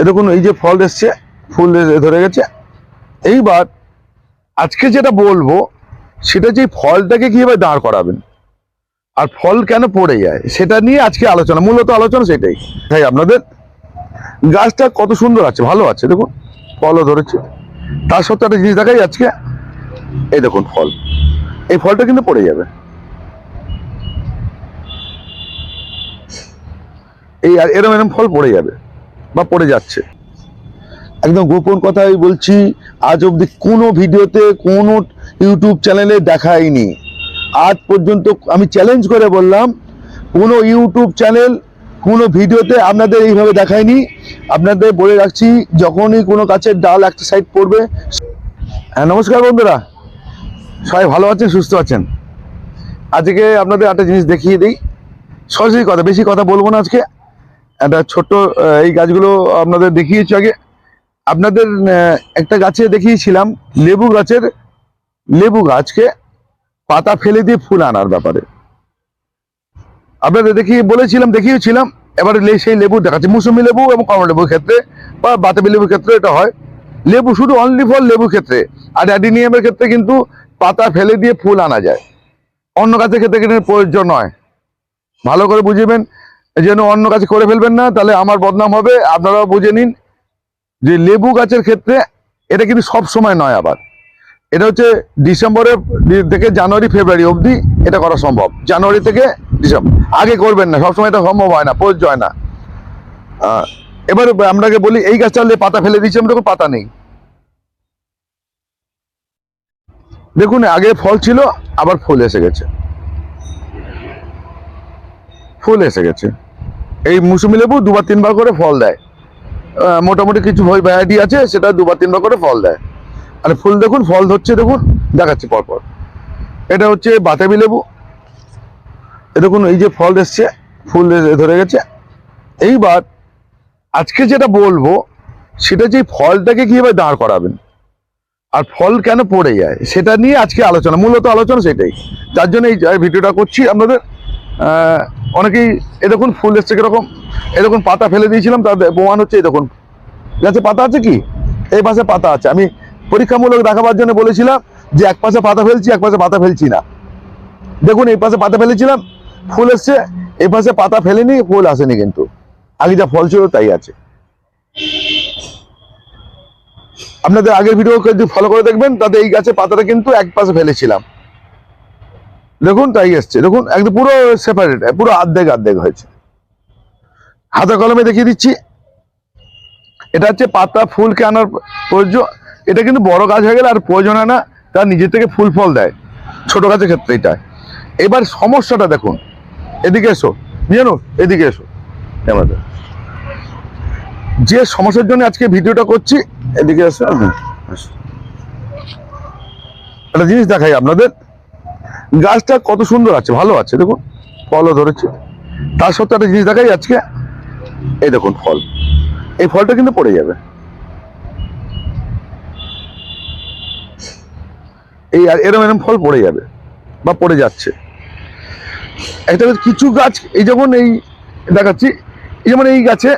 এ দেখুন, এই যে ফল এসছে, ফুল ধরে গেছে। এইবার আজকে যেটা বলব, সেটা যে ফলটাকে কীভাবে দাঁড় করাবেন, আর ফল কেন পড়ে যায়, সেটা নিয়ে আজকে আলোচনা, মূলত আলোচনা সেটাই। তাই আপনাদের গাছটা কত সুন্দর আছে, ভালো আছে, দেখুন, ফলও ধরেছে। তার সত্ত্বেও একটা জিনিস দেখাই আজকে, এই দেখুন ফল। এই ফলটা কিন্তু পড়ে যাবে। এই এরম এরম ফল পড়ে যাবে। বা পড়ে যাচ্ছে। একদম গোপন কথাই বলছি, আজ অবধি কোনো ভিডিওতে কোনো ইউটিউব চ্যানেলে দেখায়নি আজ পর্যন্ত আমি চ্যালেঞ্জ করে বললাম, কোনো ইউটিউব চ্যানেল, কোনো ভিডিওতে আপনাদের এইভাবে দেখায়নি আপনাদের বলে রাখছি, যখনই কোনো গাছের ডাল একটা সাইড পড়বে হ্যাঁ নমস্কার বন্ধুরা। সবাই ভালো আছেন, সুস্থ আছেন? আজকে আপনাদের একটা জিনিস দেখিয়ে দিই। সরাসরি কথা, বেশি কথা বলব না আজকে। একটা ছোট্ট এই গাছগুলো আপনাদের দেখিয়েছি আগে। আপনাদের একটা গাছে দেখিয়েছিলাম, লেবু গাছের, লেবু গাছকে পাতা ফেলে দিয়ে ফুল আনার ব্যাপারে। আপনাদের দেখিয়ে বলেছিলাম, দেখিয়েছিলাম, এবারে সেই লেবু দেখাচ্ছে। মুসুমি লেবু এবং কমলা লেবুর ক্ষেত্রে বা বাতাবি লেবুর ক্ষেত্রে এটা হয়। লেবু শুধু অনলি ফর লেবুর ক্ষেত্রে, আর অ্যাডিনিয়ামের ক্ষেত্রে কিন্তু পাতা ফেলে দিয়ে ফুল আনা যায়। অন্য গাছের ক্ষেত্রে কিন্তু প্রয়োজন নয়। ভালো করে বুঝবেন যেন অন্য কাছে করে ফেলবেন না, তাহলে আমার বদনাম হবে। আপনারাও বুঝে নিন যে লেবু গাছের ক্ষেত্রে এটা কিন্তু সব সময় নয় আবার। এটা হচ্ছে ডিসেম্বরের থেকে জানুয়ারি, ফেব্রুয়ারি অবধি এটা করা সম্ভব। জানুয়ারি থেকে ডিসেম্বর। আগে করবেন না সবসময় এটা সম্ভব হয় না, প্রযোজ্য হয় না। এবার আপনাকে বলি, এই গাছটা পাতা ফেলে দিয়েছি, আমরা পাতা নেই। দেখুন, আগে ফল ছিল, আবার ফুল এসে গেছে। ফুল এসে গেছে। এই মুসুমি লেবু দুবার তিনবার করে ফল দেয়। মোটামুটি কিছু ভ্যারাইটি আছে, সেটা দুবার তিনবার করে ফল দেয়। আর ফুল দেখুন, ফল ধরছে দেখুন, দেখাচ্ছি পরপর। এটা হচ্ছে বাতাবি লেবু। এ দেখুন, এই যে ফল এসছে, ফুল ধরে গেছে। এইবার আজকে যেটা বলব, সেটা যে ফলটাকে কীভাবে দাঁড় করাবেন, আর ফল কেন পড়ে যায়, সেটা নিয়ে আজকে আলোচনা, মূলত আলোচনা সেটাই। যার জন্য এই ভিডিওটা করছি আপনাদের। অনেকেই, এ দেখুন, ফুল এসছে কীরকম। এ দেখুন, পাতা ফেলে দিয়েছিলাম, তার প্রমাণ হচ্ছে এই দেখুন। গাছে পাতা আছে কি? এই পাশে পাতা আছে। আমি পরীক্ষামূলক দেখাবার জন্য বলেছিলাম যে এক পাশে পাতা ফেলছি, এক পাশে পাতা ফেলছি না। দেখুন, এই পাশে পাতা ফেলেছিলাম, ফুল এসছে, এই পাশে পাতা ফেলেনি, ফুল আসেনি কিন্তু। আগে যা ফল ছিল, তাই আছে। আপনাদের আগের ভিডিও যদি ফলো করে দেখবেন, তাতে এই গাছে পাতাটা কিন্তু এক পাশে ফেলেছিলাম। দেখুন তাই এসছে। দেখুন, একদম পুরো সেপারেট পুরো আর্ধেক আর্ধেক হয়েছে। হাতে কলমে দেখিয়ে দিচ্ছি। এটা হচ্ছে পাতা ফুলকে আনার প্রয়োজন এটা কিন্তু বড় গাছ হয়ে গেলে আর প্রয়োজন হয় না তার নিজে থেকে ফুল ফল দেয়। ছোট গাছের ক্ষেত্রে এটা। এবার সমস্যাটা দেখুন। এদিকে এসো। জানো এদিকে এসো। আমাদের। যে সমস্যার জন্য আজকে ভিডিওটা করছি, এদিকে এসো। একটা জিনিস দেখাই আপনাদের। গাছটা কত সুন্দর আছে, ভালো আছে, দেখুন, ফলও ধরেছে। তার সত্ত্বে একটা জিনিস দেখাই আজকে, এই দেখুন ফল। এই ফলটা কিন্তু পড়ে যাবে। এই এরম এরম ফল পড়ে যাবে বা পড়ে যাচ্ছে। একটা কিছু গাছ, এই যেমন এই দেখাচ্ছি, এই যেমন এই গাছে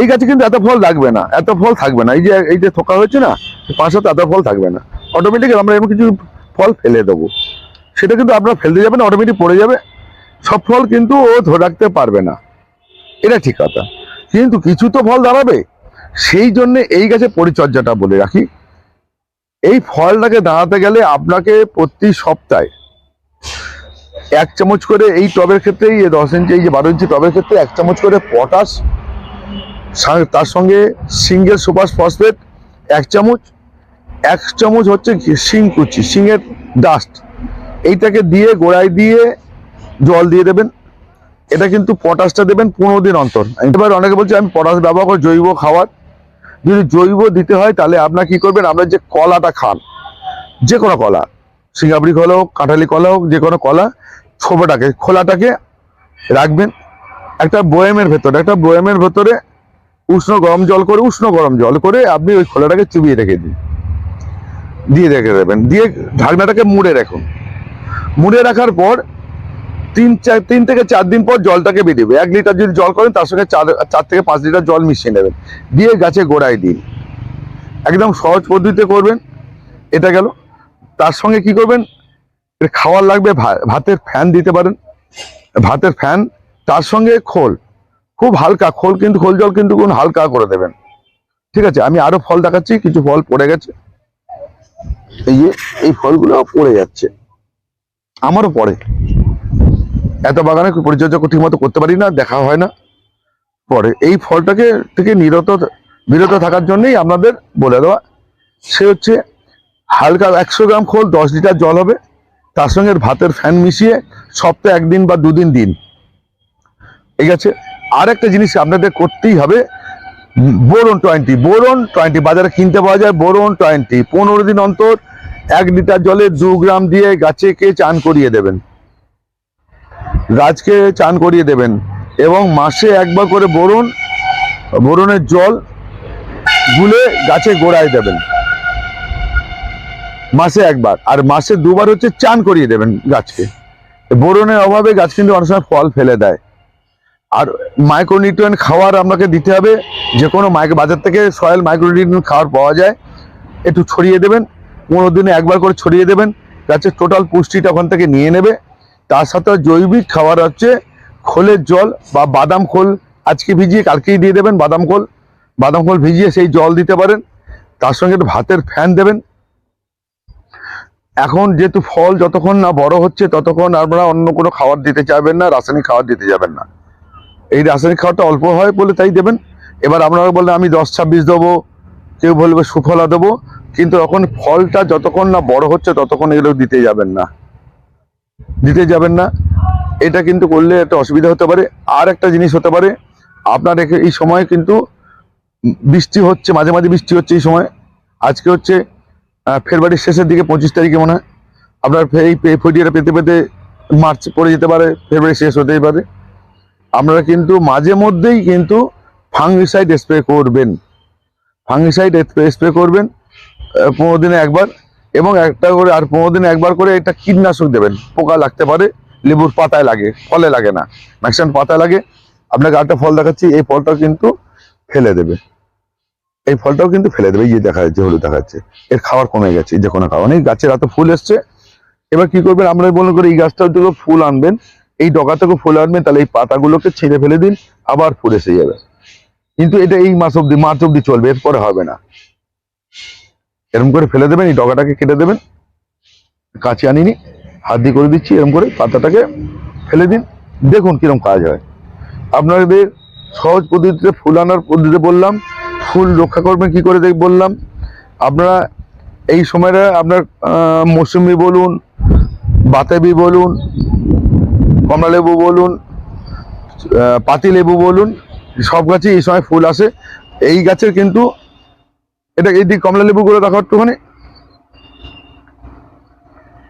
এই গাছে কিন্তু এত ফল লাগবে না, এত ফল থাকবে না। এই যে এই যে থোকা হয়েছে না পাঁচ সাথে এত ফল থাকবে না। অটোমেটিক আমরা এরকম কিছু ফল ফেলে দেবো। সেটা কিন্তু আপনার ফেলতে যাবেন অটোমেটিক পড়ে যাবে। সব ফল কিন্তু ও ধরে রাখতে পারবে না। এটা ঠিক কথা। কিন্তু কিছু তো ফল দাঁড়াবে। সেই জন্য এই গাছের পরিচর্যাটা বলে রাখি। এই ফলটাকে দাঁড়াতে গেলে আপনাকে প্রতি সপ্তাহে এক চামচ করে এই টবের ক্ষেত্রে এই দশ ইঞ্চি, এই যে বারো ইঞ্চি টবের ক্ষেত্রে এক চামচ করে পটাশ তার সঙ্গে সিঙ্গেল সুপার ফসফেট এক চামচ এক চামচ হচ্ছে শিং কুচি, শিঙের ডাস্ট এইটাকে দিয়ে গোড়ায় দিয়ে জল দিয়ে দেবেন। এটা কিন্তু পটাশটা দেবেন পনেরো দিন অন্তর। এবার অনেকে বলছে, আমি পটাশ ব্যবহার করি জৈব খাবার যদি জৈব দিতে হয়, তাহলে আপনার কি করবেন? আপনার যে কলাটা খান, যে কোনো কলা, সিঙ্গাপুরি কলা হোক, কাঁঠালি কলা হোক, যে কোনো কলা ছোবটাকে খোলাটাকে রাখবেন। একটা বয়েমের ভেতরে, একটা বয়েমের ভেতরে উষ্ণ গরম জল করে, উষ্ণ গরম জল করে আপনি ওই খোলাটাকে চুবিয়ে রেখে দিন। দিয়ে রেখে দেবেন। দিয়ে ঢাকনাটাকে মুড়ে রাখুন। মুড়ে রাখার পর তিন চার তিন থেকে চার দিন পর জলটাকে বেরিয়ে এক লিটার যদি জল করেন, তার সঙ্গে চার চার থেকে পাঁচ লিটার জল মিশিয়ে নেবেন। দিয়ে গাছে গোড়ায় দিন। একদম সহজ পদ্ধতিতে করবেন। এটা গেল। তার সঙ্গে কি করবেন? খাওয়ার লাগবে ভাতের ফ্যান দিতে পারেন। ভাতের ফ্যান, তার সঙ্গে খোল। খুব হালকা খোল কিন্তু, খোল জল কিন্তু কোন হালকা করে দেবেন। ঠিক আছে? আমি আরও ফল দেখাচ্ছি, কিছু ফল পড়ে গেছে। এই ফলগুলো পড়ে যাচ্ছে। আমারও পড়ে। এত বাগানে পরিচর্যা ঠিক মতো করতে পারি না, দেখা হয় না পরে এই ফলটাকে থেকে নিরত, বিরত থাকার জন্যই আপনাদের বলে দেওয়া। সে হচ্ছে হালকা একশো গ্রাম খোল, দশ লিটার জল হবে। তার সঙ্গে ভাতের ফ্যান মিশিয়ে সপ্তাহে একদিন বা দুদিন দিন। ঠিক আছে? আর একটা জিনিস আপনাদের করতেই হবে। বোরন টোয়েন্টি বোরন টোয়েন্টি বাজারে কিনতে পাওয়া যায় বোরন টোয়েন্টি। পনেরো দিন অন্তর এক লিটার জলে দু গ্রাম দিয়ে গাছেকে চান করিয়ে দেবেন। গাছকে চান করিয়ে দেবেন এবং মাসে একবার করে বোরন বোরনের জল গুলে গাছে গোড়ায় দেবেন। মাসে একবার, আর মাসে দুবার হচ্ছে চান করিয়ে দেবেন গাছকে। বোরনের অভাবে গাছ কিন্তু অনেক সময় ফল ফেলে দেয়। আর মাইক্রোনিউট্রিয়েন্ট খাবার আপনাকে দিতে হবে যে কোনো মাইক্রো বাজার থেকে সয়েল মাইক্রোনিউট্রিয়েন্ট খাবার পাওয়া যায়, একটু ছড়িয়ে দেবেন। পনেরো দিনে একবার করে ছড়িয়ে দেবেন। গাছের টোটাল পুষ্টিটা ওখান থেকে নিয়ে নেবে। তার সাথে জৈবিক খাবার হচ্ছে খোলের জল বা বাদাম খোল। আজকে ভিজিয়ে কালকেই দিয়ে দেবেন বাদাম খোল। বাদাম খোল ভিজিয়ে সেই জল দিতে পারেন। তার সঙ্গে ভাতের ফ্যান দেবেন। এখন যেহেতু ফল যতক্ষণ না বড় হচ্ছে, ততক্ষণ আপনারা অন্য কোনো খাবার দিতে চাইবেন না, রাসায়নিক খাবার দিতে যাবেন না। এই রাসায়নিক খাবারটা অল্প হয় বলে তাই দেবেন। এবার আপনারা বললেন, আমি দশ ছাব্বিশ দেবো। কেউ বলবে সুফলা দেবো। কিন্তু তখন ফলটা যতক্ষণ না বড় হচ্ছে ততক্ষণ এগুলো দিতে যাবেন না। দিতে যাবেন না। এটা কিন্তু করলে একটা অসুবিধা হতে পারে। আর একটা জিনিস হতে পারে, আপনার এই সময় কিন্তু বৃষ্টি হচ্ছে, মাঝে মাঝে বৃষ্টি হচ্ছে এই সময়। আজকে হচ্ছে ফেব্রুয়ারির শেষের দিকে পঁচিশ তারিখে মনে হয়। আপনার এই ফটিয়াটা পেতে পেতে মার্চ পড়ে যেতে পারে, ফেব্রুয়ারি শেষ হতেই পারে। আপনারা কিন্তু মাঝে মধ্যেই কিন্তু ফাঙ্গিসাইড স্প্রে করবেন। ফাঙ্গিসাইড স্প্রে করবেন। পনেরো দিনে একবার এবং একটা করে আর পনেরো দিনে একবার করে এটা কীটনাশক দেবেন। পোকা লাগতে পারে, লেবুর পাতায় লাগে, ফলে লাগে না। ম্যাক্সিমাম পাতায় লাগে। আপনাকে আরেকটা ফল দেখাচ্ছি, এই ফলটাও কিন্তু ফেলে দেবে। এই ফলটাও কিন্তু ফেলে দেবে, এই যে দেখা যাচ্ছে হলুদ দেখা যাচ্ছে এর খাবার কমে গেছে, যে কোনো খাবার। নেই গাছের এত ফুল এসছে। এবার কি করবেন, আমরা বলুন করে এই গাছটাও থেকে ফুল আনবেন। এই ডগা থেকে ফুল আনবেন, তাহলে এই পাতাগুলোকে ছিঁড়ে ফেলে দিন, আবার ফুল এসে যাবে। কিন্তু এটা এই মাস অব্দি মার্চ অব্দি চলবে, এরপরে হবে না। এরকম করে ফেলে দেবেন, এই ডগাটাকে কেটে দেবেন। কাঁচি আনিনি, হাত দিয়ে করে দিচ্ছি, এরম করে পাতাটাকে ফেলে দিন। দেখুন কীরকম কাজ হয়। আপনাদের সহজ পদ্ধতিতে ফুল আনার পদ্ধতিতে বললাম, ফুল রক্ষা করবেন কি করে দেখ বললাম। আপনারা এই সময়টা আপনার মৌসুমি বলুন, বাতাবি বলুন, কমলা লেবু বলুন পাতি লেবু বলুন, সব গাছে এই সময় ফুল আসে। এই গাছের কিন্তু এটা এই দিক কমলা লেবুগুলো দেখো একটুখানি।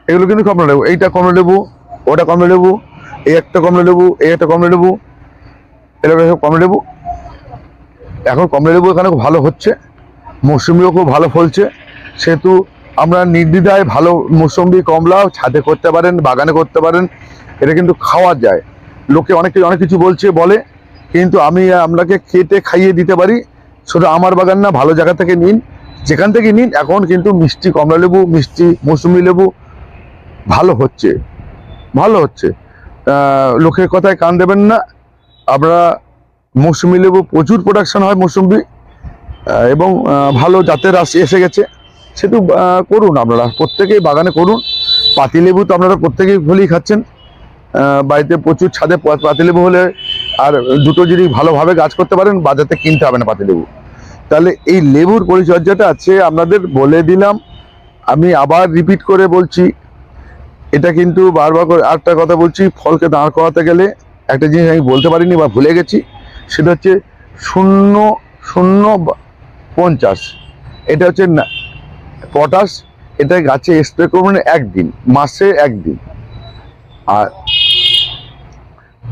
এগুলো কিন্তু কমলা লেবু। এইটা কমলা লেবু, ওটা কমলা লেবু, এই একটা কমলা লেবু, এই একটা কমলা লেবু এটা সব কমলা লেবু। এখন কমলা লেবু এখানে ভালো হচ্ছে। মৌসুমিও খুব ভালো ফলছে। সেহেতু আমরা নির্দ্বিধায় ভালো মৌসুম্বি কমলা ছাদে করতে পারেন, বাগানে করতে পারেন, এটা কিন্তু খাওয়া যায়। লোকে অনেক অনেক কিছু বলছে, বলে, কিন্তু আমি, আপনাকে খেতে খাইয়ে দিতে পারি। শুধু আমার বাগান না ভালো জায়গা থেকে নিন। যেখান থেকে নিন এখন কিন্তু মিষ্টি কমলা লেবু মিষ্টি মৌসুমি লেবু ভালো হচ্ছে। ভালো হচ্ছে। লোকের কথায় কান দেবেন না। আমরা মৌসুমি লেবু প্রচুর প্রোডাকশন হয় মৌসুম্বি আহ, এবং ভালো জাতের এসে গেছে। সেটু করুন আপনারা। প্রত্যেকেই বাগানে করুন। পাতিলেবু তো আপনারা প্রত্যেকেই ফুলই খাচ্ছেন। বাড়িতে প্রচুর ছাদে পাতিলেবু হলে আর দুটো যদি ভালোভাবে গাছ করতে পারেন বাজারে কিনতে হবে না পাতিলেবু তাহলে এই লেবুর পরিচর্যাটা আছে, আপনাদের বলে দিলাম। আমি আবার রিপিট করে বলছি, এটা কিন্তু বারবার করে আরেকটা কথা বলছি, ফলকে দাঁড় করাতে গেলে একটা জিনিস আমি বলতে পারিনি বা ভুলে গেছি, সেটা হচ্ছে শূন্য শূন্য পঞ্চাশ। এটা হচ্ছে পটাশ, এটা গাছে স্প্রে করবেন একদিন, মাসে একদিন। আর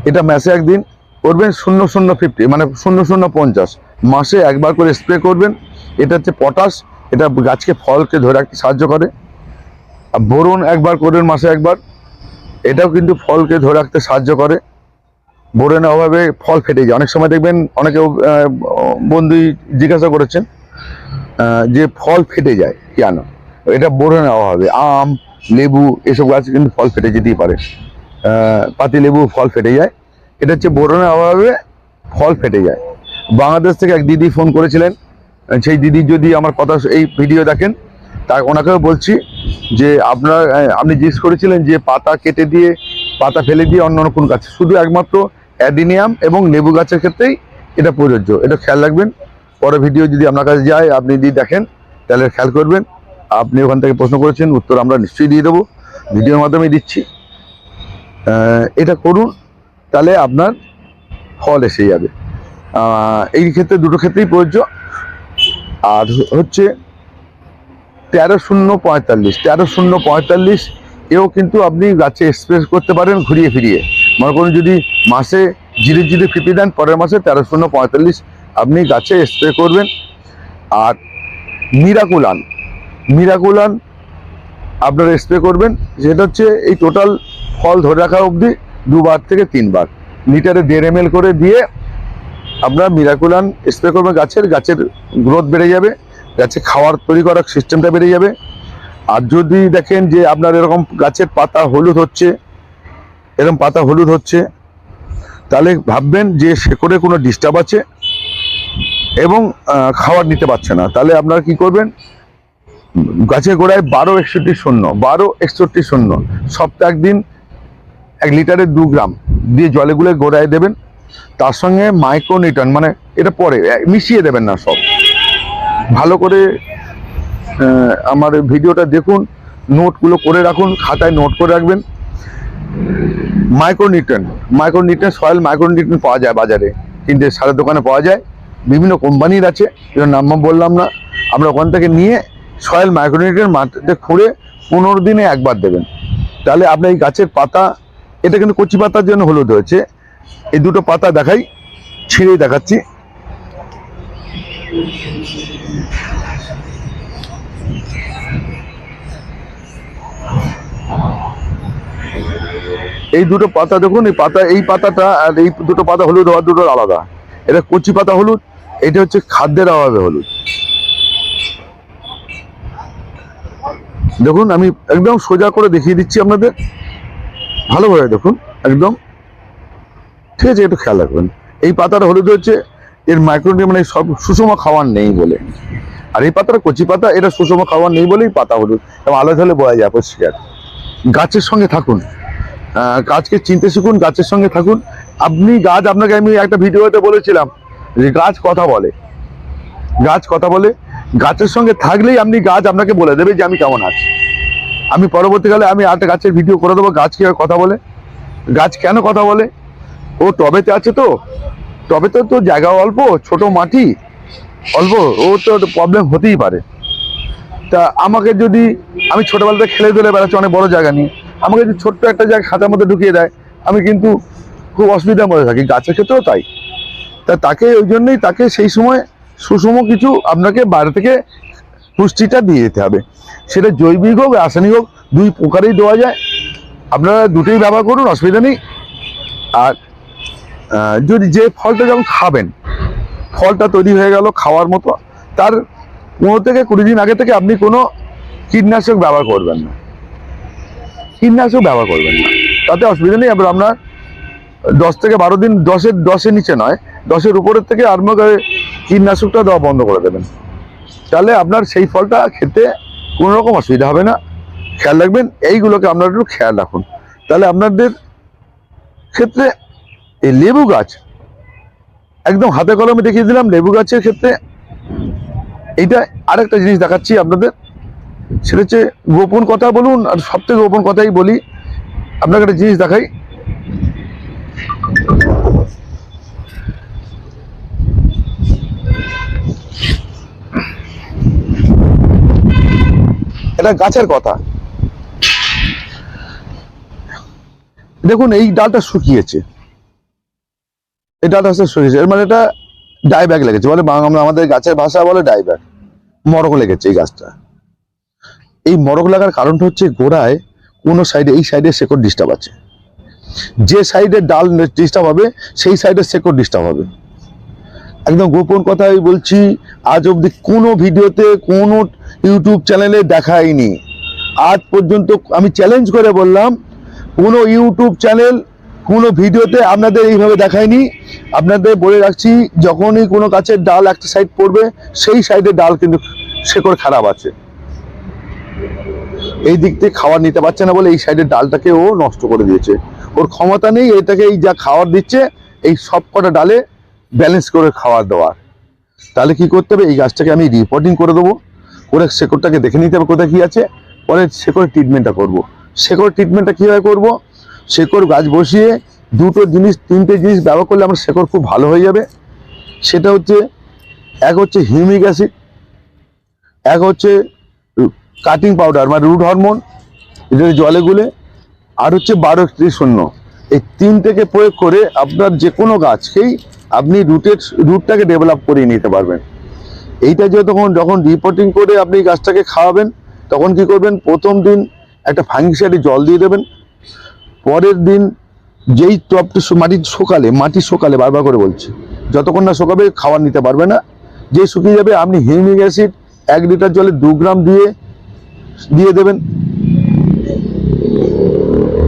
এটা মাসে একদিন করবেন শূন্য শূন্য ফিফটি মানে শূন্য শূন্য পঞ্চাশ। মাসে একবার করে স্প্রে করবেন। এটা হচ্ছে পটাশ এটা গাছকে ফলকে ধরে রাখতে সাহায্য করে। আর বোরন একবার করবেন মাসে একবার, এটাও কিন্তু ফলকে ধরে রাখতে সাহায্য করে। বোরনের অভাবে ফল ফেটে যায়। অনেক সময় দেখবেন অনেকে বন্ধুই জিজ্ঞাসা করেছেন যে ফল ফেটে যায় কেন? এটা বোরনের অভাবে। আম, লেবু, এসব গাছ কিন্তু ফল ফেটে যেতেই পারে। পাতি লেবু ফল ফেটে যায়। এটা হচ্ছে বোরনের অভাবে ফল ফেটে যায়। বাংলাদেশ থেকে এক দিদি ফোন করেছিলেন, সেই দিদি যদি আমার কথা এই ভিডিও দেখেন, তা ওনাকেও বলছি যে আপনার আপনি জিজ্ঞেস করেছিলেন যে পাতা কেটে দিয়ে, পাতা ফেলে দিয়ে অন্য অন্য কোন গাছ। শুধু একমাত্র অ্যাডিনিয়াম এবং লেবু গাছের ক্ষেত্রেই এটা প্রযোজ্য। এটা খেয়াল রাখবেন। পরে ভিডিও যদি আপনার কাছে যায়, আপনি যদি দেখেন, তাহলে খেয়াল করবেন। আপনি ওখান থেকে প্রশ্ন করেছেন, উত্তর আমরা নিশ্চয়ই দিয়ে দেবো। ভিডিওর মাধ্যমে দিচ্ছি। এটা করুন। তাহলে আপনার ফল এসে যাবে। এই ক্ষেত্রে দুটো ক্ষেত্রেই প্রযোজ্য। আর হচ্ছে তেরো শূন্য পঁয়তাল্লিশ। তেরো শূন্য পঁয়তাল্লিশ এও কিন্তু আপনি গাছে স্প্রে করতে পারেন ঘুরিয়ে ফিরিয়ে। মনে করুন যদি মাসে জিরে জিরে ফিপি দেন, পরের মাসে তেরো শূন্য পঁয়তাল্লিশ আপনি গাছে স্প্রে করবেন। আর মিরাকুলান মিরাকুলান আপনারা স্প্রে করবেন। যেটা হচ্ছে এই টোটাল ফল ধরে রাখা অবধি দুবার থেকে তিনবার। লিটারে দেড় এম করে দিয়ে আপনারা মিরাকুলান স্প্রে করবেন গাছের গাছের গ্রোথ বেড়ে যাবে, গাছে খাওয়ার তৈরি করার সিস্টেমটা বেড়ে যাবে। আর যদি দেখেন যে আপনার এরকম গাছের পাতা হলুদ হচ্ছে, এরকম পাতা হলুদ হচ্ছে, তাহলে ভাববেন যে শেকড়ে কোনো ডিস্টার্ব আছে এবং খাবার নিতে পারছে না। তাহলে আপনারা কি করবেন? গাছের গোড়ায় বারো একষট্টি শূন্য, বারো একষট্টি শূন্য, সপ্তাহ একদিন এক লিটারে দু গ্রাম দিয়ে জলে গুলে গোড়ায় দেবেন। তার সঙ্গে মাইক্রোনিটন মানে এটা পরে মিশিয়ে দেবেন না সব। ভালো করে আমার ভিডিওটা দেখুন, নোটগুলো করে রাখুন, খাতায় নোট করে রাখবেন। মাইক্রোনিউট্রেন মাইক্রোনিউট্রেন সয়েল মাইক্রোনিউট্রেন পাওয়া যায় বাজারে। কিন্তু সারের দোকানে পাওয়া যায়। বিভিন্ন কোম্পানির আছে, এর নাম বললাম না। আমরা ওখান থেকে নিয়ে সয়েল মাইক্রোনিউট্রেন মাটিতে খুঁড়ে পনেরো দিনে একবার দেবেন। তাহলে আপনার এই গাছের পাতা এটা কিন্তু কচি পাতার জন্য হলুদ হয়েছে। এই দুটো পাতা দেখাই ছিঁড়ে দেখাচ্ছি। এই দুটো পাতা দেখুন, এই পাতা, এই পাতাটা আর এই দুটো পাতা হলুদ হওয়ার দুটো আলাদা। এটা কচি পাতা হলুদ, এটা হচ্ছে খাদ্যের অভাবে হলুদ। দেখুন, আমি একদম সোজা করে দেখিয়ে দিচ্ছি আপনাদের। ভালোভাবে দেখুন, একদম। ঠিক আছে, একটু খেয়াল রাখবেন। এই পাতাটা হলুদ হচ্ছে এর মাইক্রোনিউট্রিয়েন্ট মানে সব সুষম খাওয়ার নেই বলে। আর এই পাতাটা কচি পাতা, এটা সুষম খাওয়ার নেই বলেই পাতা হলুদ, এবং আলো হলে বোঝা যায় পরিষ্কার গাছের সঙ্গে থাকুন গাছকে চিনতে শিখুন, গাছের সঙ্গে থাকুন। আপনি গাছ, আপনাকে আমি একটা ভিডিওতে বলেছিলাম, যে গাছ কথা বলে। গাছ কথা বলে, গাছের সঙ্গে থাকলেই আপনি গাছ আপনাকে বলে দেবে যে আমি কেমন আছি। আমি পরবর্তীকালে আমি একটা গাছের ভিডিও করে দেবো, গাছ কীভাবে কথা বলে, গাছ কেন কথা বলে। ও টবেতে আছে তো, টবেতে তো তো জায়গা অল্প, ছোট মাটি অল্প, ও তো প্রবলেম হতেই পারে। তা আমাকে যদি, আমি ছোটবেলাতে খেলে ধুলে বেড়াচ্ছি, অনেক বড় জায়গা নিয়ে, আমাকে যদি ছোট্ট একটা জায়গা খাতার মধ্যে ঢুকিয়ে দেয়, আমি কিন্তু খুব অসুবিধার মধ্যে থাকি, গাছের ক্ষেত্রেও তাই। তা তাকে ওই জন্যই তাকে সেই সময় সুষম কিছু আপনাকে বাইরে থেকে পুষ্টিটা দিয়ে যেতে হবে। সেটা জৈবিক হোক, রাসায়নিক হোক, দুই প্রকারেই দেওয়া যায়। আপনারা দুটোই ব্যবহার করুন, অসুবিধা নেই। আর যদি যে ফলটা যখন খাবেন, ফলটা তৈরি হয়ে গেল খাওয়ার মতো, তার পনেরো থেকে কুড়ি দিন আগে থেকে আপনি কোনো কীটনাশক ব্যবহার করবেন না। কীটনাশক ব্যবহার করবেন না। তাতে অসুবিধা নেই, এবার আপনার দশ থেকে বারো দিন, দশের দশের নিচে নয়, দশের উপরের থেকে আরম্ভ কীটনাশকটা দেওয়া বন্ধ করে দেবেন। তাহলে আপনার সেই ফলটা খেতে কোনো রকম অসুবিধা হবে না। খেয়াল রাখবেন, এইগুলোকে আপনারা একটু খেয়াল রাখুন। তাহলে আপনাদের ক্ষেত্রে এই লেবু গাছ, একদম হাতে কলমে দেখিয়ে দিলাম, লেবু গাছের ক্ষেত্রে এইটা আরেকটা জিনিস দেখাচ্ছি আপনাদের। সেটা হচ্ছে গোপন কথা বলুন, আর সব থেকে গোপন কথাই বলি। আপনাকে একটা জিনিস দেখাই। এটা গাছের কথা। দেখুন, এই ডালটা শুকিয়েছে। এই ডালটা হচ্ছে শুকিয়েছে। এর মানে এটা ডাইব্যাগ লেগেছে, বলে বাংলা আমাদের গাছের ভাষা বলে ডাইব্যাগ মরক লেগেছে এই গাছটা। এই মরক লাগার কারণটা হচ্ছে গোড়ায় কোনো সাইডে এই সাইডে শেকড় ডিস্টার্ব আছে। যে সাইডে ডাল ডিস্টার্ব হবে, সেই সাইডে শেকড় ডিস্টার্ব হবে। একদম গোপন কথা বলছি, আজ অবধি কোনো ভিডিওতে কোনো ইউটিউব চ্যানেলে দেখায়নি আজ পর্যন্ত আমি চ্যালেঞ্জ করে বললাম, কোনো ইউটিউব চ্যানেল, কোনো ভিডিওতে আপনাদের এইভাবে দেখায়নি আপনাদের বলে রাখছি, যখনই কোনো গাছের ডাল একটা সাইড পড়বে, সেই সাইডে ডাল কিন্তু শেকড় খারাপ আছে। এই দিক থেকে খাবার নিতে পারছে না বলে এই সাইডের ডালটাকে ও নষ্ট করে দিয়েছে। ওর ক্ষমতা নেই, এটাকে এই যা খাবার দিচ্ছে, এই সব কটা ডালে ব্যালেন্স করে খাবার দেওয়ার। তাহলে কি করতে হবে? এই গাছটাকে আমি রিপোর্টিং করে দেবো। করে শেকড়টাকে দেখে নিতে হবে কোথায় কি আছে। পরে শেকড় ট্রিটমেন্টটা করব। শেকড় ট্রিটমেন্টটা কীভাবে করব? শেকড় গাছ বসিয়ে দুটো জিনিস, তিনটে জিনিস ব্যবহার করলে আমার শেকড় খুব ভালো হয়ে যাবে। সেটা হচ্ছে, এক হচ্ছে হিউমিক অ্যাসিড, এক হচ্ছে কাটিং পাউডার মানে রুট হরমোন এটা জলে গুলে, আর হচ্ছে বারো একত্রিশ শূন্য। এই তিনটেকে প্রয়োগ করে আপনার যে কোনো গাছকেই আপনি রুটের, রুটটাকে ডেভেলপ করিয়ে নিতে পারবেন। এইটা যে তখন যখন রিপোর্টিং করে আপনি গাছটাকে খাওয়াবেন, তখন কি করবেন? প্রথম দিন একটা ফাঙ্গিসাইডে জল দিয়ে দেবেন। পরের দিন যেই টপটি মাটির সকালে মাটি সকালে বারবার করে বলছি, যতক্ষণ না শুকাবে খাবার নিতে পারবে না। যে শুকিয়ে যাবে, আপনি হিউমিক অ্যাসিড এক লিটার জলে দু গ্রাম দিয়ে দিয়ে দেবেন।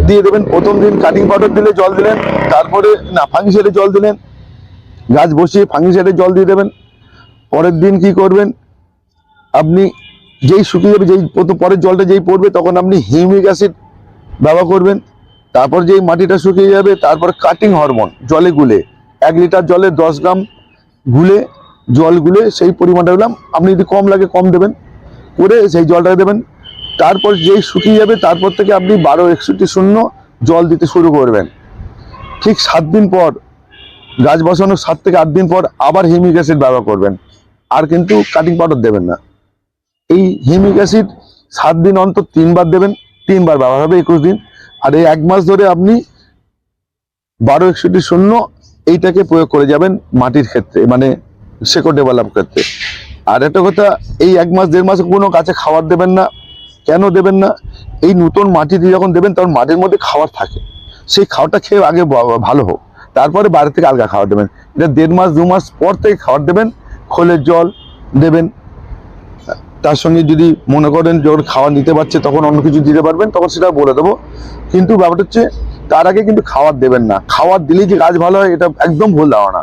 দিয়ে দেবেন। প্রথম দিন কাটিং পাউডার দিলে জল দিলেন, তারপরে না ফাঙ্গিসাইডে জল দিলেন। গাছ বসিয়ে ফাঙ্গিসাইডে জল দিয়ে দেবেন। পরের দিন কি করবেন? আপনি যেই শুকিয়ে যাবে, যেই পরের জলটা যেই পড়বে, তখন আপনি হিউমিক অ্যাসিড ব্যবহার করবেন। তারপর যেই মাটিটা শুকিয়ে যাবে, তারপর কাটিং হরমোন, জলে গুলে। এক লিটার জলে দশ গ্রাম গুলে, জল গুলে সেই পরিমাণটা দিলাম। আপনি যদি কম লাগে কম দেবেন, করে সেই জলটা দেবেন। তারপর যেই শুকিয়ে যাবে, তারপর থেকে আপনি বারো একষট্টি শূন্য জল দিতে শুরু করবেন। ঠিক সাত দিন পর, গাছ বসানোর সাত থেকে আট দিন পর আবার হিউমিক অ্যাসিড ব্যবহার করবেন। আর কিন্তু কাটিং পাউডার দেবেন না। এই হিউমিক অ্যাসিড সাত দিন অন্তর তিনবার দেবেন, তিনবার ব্যবহার হবে একুশ দিন। আর এই এক মাস ধরে আপনি বারো একষট্টি শূন্য এইটাকে প্রয়োগ করে যাবেন মাটির ক্ষেত্রে মানে শেকড় ডেভেলপ ক্ষেত্রে আর একটা কথা, এই এক মাস, দেড় মাস কোনো গাছে খাবার দেবেন না। কেন দেবেন না? এই নতুন মাটিতে যখন দেবেন, তখন মাটির মধ্যে খাবার থাকে। সেই খাবারটা খেয়ে আগে ভালো হোক। তারপরে বাইরে থেকে আলগা খাবার দেবেন। এটা দেড় মাস, দু মাস পর থেকে খাবার দেবেন। খোলের জল দেবেন। তার সঙ্গে যদি মনে করেন যখন খাবার নিতে পারছে, তখন অন্য কিছু দিতে পারবেন, তখন সেটা বলে দেবো। কিন্তু ব্যাপারটা হচ্ছে, তার আগে কিন্তু খাবার দেবেন না। খাওয়ার দিলেই যে গাছ ভালো হয়, এটা একদম ভুল ধারণা।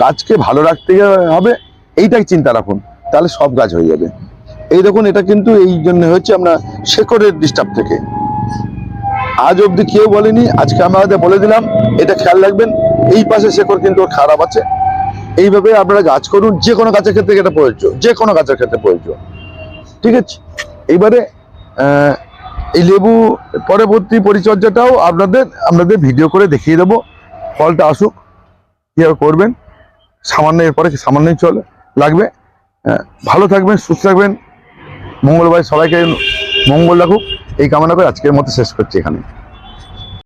গাছকে ভালো রাখতে হবে, এইটাই চিন্তা রাখুন। তাহলে সব গাছ হয়ে যাবে। এই দেখুন, এটা কিন্তু এই জন্য হচ্ছে আমরা শেকড়ের ডিস্টার্ব থেকে। আজ অবধি কেউ বলেনি, আজকে আমরা বলে দিলাম, এটা খেয়াল রাখবেন, এই পাশে শেকড় কিন্তু খারাপ আছে। এইভাবে আপনারা গাছ করুন, যে কোনো গাছের ক্ষেত্রে এটা প্রযোজ্য, যে কোনো গাছের ক্ষেত্রে প্রযোজ্য। ঠিক আছে? এইবারে এই লেবু পরবর্তী পরিচর্যাটাও আপনাদের আপনাদের ভিডিও করে দেখিয়ে দেবো। ফলটা আসুক, কীভাবে করবেন, সামান্য এরপরে সামান্যই চলে, লাগবে। ভালো থাকবেন, সুস্থ থাকবেন। মঙ্গলবার সবাইকে, মঙ্গল রাখুক। এই কামনা করে আজকের মতো শেষ করছি এখানে